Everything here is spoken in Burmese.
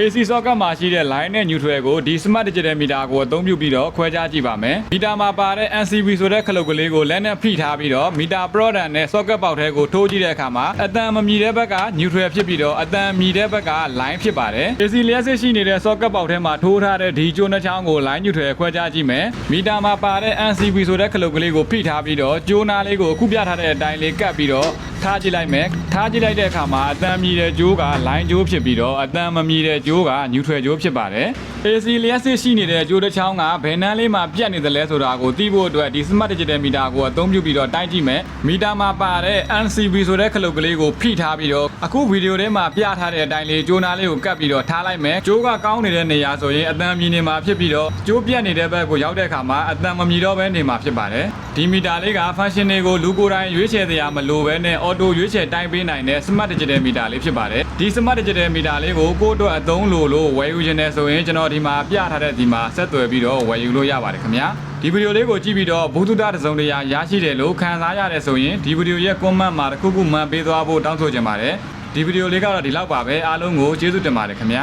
AC socket မှာရှိတဲ့ line နဲ့ neutral ကိုဒီ smart digital meter ကိုအသုံးပြုပြီးတော့ခွဲခြားကြည့်ပါမယ်မီတာမှာပါတဲ့ NCB ဆိုတဲ့ခလုတ်ကလေးကိုလက်နဲ့ဖိထားပြီးတော့မီတာ product နဲ့ socket ပေါက်ထဲကိုထိုးကြည့်တဲ့အခါမှာအတန်မမြည်တဲ့ဘက်က neutral ဖြစ်ပြီးတော့အတန်မြည်တဲ့ဘက်က line ဖြစ်ပါတယ် AC လျှက်စစ်ရှိနေတဲ့ socket ပေါက်ထဲမှာထိုးထားတဲ့ဒီကျိုးနှချောင်းကို line neutral ခွဲခြားကြည့်မယ်မီတာမှာပါတဲ့ NCB ဆိုတဲ့ခလုတ်ကလေးကိုဖိထားပြီးတော့ကျိုးနာလေးကိုအခုပြထားတဲ့အတိုင်းလေးကပ်ပြီးတော့ ထားကြည့်လိုက်မယ်ထားကြည့်လိုက်တဲ့အခါမှာအတန်မြည်တဲ့ကျိုးက line ကျိုးဖြစ်ပြီးတော့အတန်မမြည်တဲ့ကျိုးက neutral ကျိုးဖြစ်ပါတယ် AC လျှက်စစ်ရှိနေတဲ့ကျိုးတစ်ချောင်းကဘယ်နှန်းလေးမှာပြတ်နေတယ်လဲဆိုတာကိုသိဖို့အတွက်ဒီ smart digital meter ကိုအသုံးပြုပြီးတော့တိုင်းကြည့်မယ်မီတာမှာပါတဲ့ NCB ဆိုတဲ့ခလုတ်ကလေးကိုဖိထားပြီးတော့အခုဗီဒီယိုထဲမှာပြထားတဲ့အတိုင်းလေးကျိုးနာလေးကိုကပ်ပြီးတော့ထားလိုက်မယ်ကျိုးကကောင်းနေတဲ့နေရာဆိုရင်အတန်မြည်နေမှာဖြစ်ပြီးတော့ကျိုးပြတ်နေတဲ့ဘက်ကိုရောက်တဲ့အခါမှာအတန်မမြည်တော့ဘဲနေမှာဖြစ်ပါတယ်ဒီမီတာလေးက function တွေကိုလူကိုယ်တိုင်ရွေးချယ်တရားမလိုဘဲနဲ့ auto ရွေးချယ်တိုင်းပေးနိုင်တဲ့ smart digital meter လေးဖြစ်ပါတယ်ဒီ smart digital meter လေးကိုကိုယ့်အတွက်အသုံးလိုလို့ဝယ်ယူခြင်းနဲ့ဆိုရင်ကျွန်တော်ဒီမှာပြထားတဲ့ဒီမှာဆက်သွယ်ပြီးတော့ဝယ်ယူလို့ရပါတယ်ခင်ဗျာဒီဗီဒီယိုလေးကိုကြည့်ပြီးတော့ဘုသူတတစ်စုံတရာရရှိတယ်လို့ခံစားရတယ်ဆိုရင်ဒီဗီဒီယိုရဲ့ comment မှာတစ်ခုခုမှန်ပေးသွားဖို့တောင်းဆိုချင်ပါတယ်ဒီဗီဒီယိုလေးကတော့ဒီလောက်ပါပဲအားလုံးကိုကျေးဇူးတင်ပါတယ်ခင်ဗျာ